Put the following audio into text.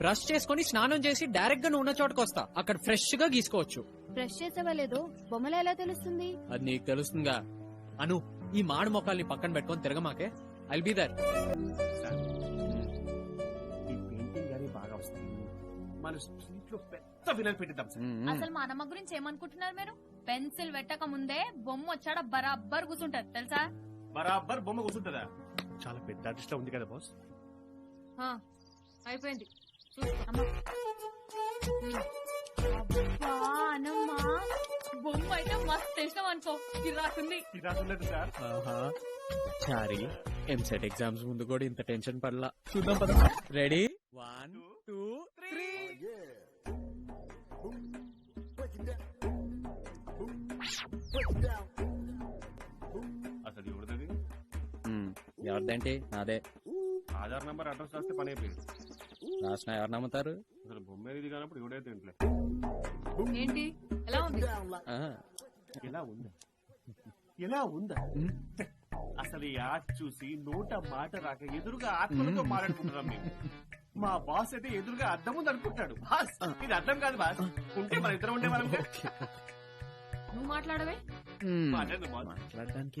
Brush చేసుకొని స్నానం చేసి డైరెక్ట్గా నువ్వు ఉన్న చోటకి వస్తా. అక్కడ ఫ్రెష్గా గీసుకోవచ్చు. బ్రష్ చేసేవా లేదో? బొమ్మలు ఎలా తెలుస్తుంది? అది నీకు తెలుస్తుందిగా. అను ఈ మాడు మొక్కల్ని పక్కన పెట్టుకొని తిరగమాకే. ఐల్ బీ దర్ ఈ పెయింటింగ్ గానీ బాగా వస్తాయి మన స్ట్రీట్లో పెద్ద వినల్ పెట్టిద్దాం సార్. అసలు మా అన్నమ్మ గురించి ఏమనుకుంటున్నారు మీరు? పెన్సిల్ పెట్టక ముందే బొమ్మ వచ్చాడ బరాబ్బర్ కూర్చుంటది తెలుసా? బరాబర్ బొమ్మ కూర్చుంటుందా? చాలా పెద్ద ఆర్టిస్ట్ ఉంది కదా బాస్ అయిపోయింది. బొమ్మ అయితే మస్తు అనుకో. రాసులేదు సార్. చారీ ఎంసెట్ ఎగ్జామ్స్ ముందు కూడా ఇంత టెన్షన్ పడలా. చూద్దాం పద రెడీ? One two three. అసలు ఎవరిది ఎవరిదేంటి? నాదే. ఆధార్ నంబర్ అడ్రస్ రాస్తే పని అయిపోయింది. రాసిన ఎవరు నమ్ముతారు? అసలు బొమ్మ ఇది కానప్పుడు ఎవడైతే ఇంట్లో ఏంటి? ఎలా ఉంది? ఎలా ఉందా? ఎలా ఉందా. అసలు ఈ ఆర్ట్ చూసి నోట మాట రాక ఎదురుగా ఆత్మలతో మాట్లాడుకుంటున్నాం మేము. మా బాస్ అయితే ఎదురుగా అర్థం ఉంది అనుకుంటాడు. బాస్ ఇది అర్థం కాదు బాస్. ఉంటే మన ఇద్దరం ఉండేవాళ్ళం కదా. నువ్వు మాట్లాడవే. మాట్లాడడానికి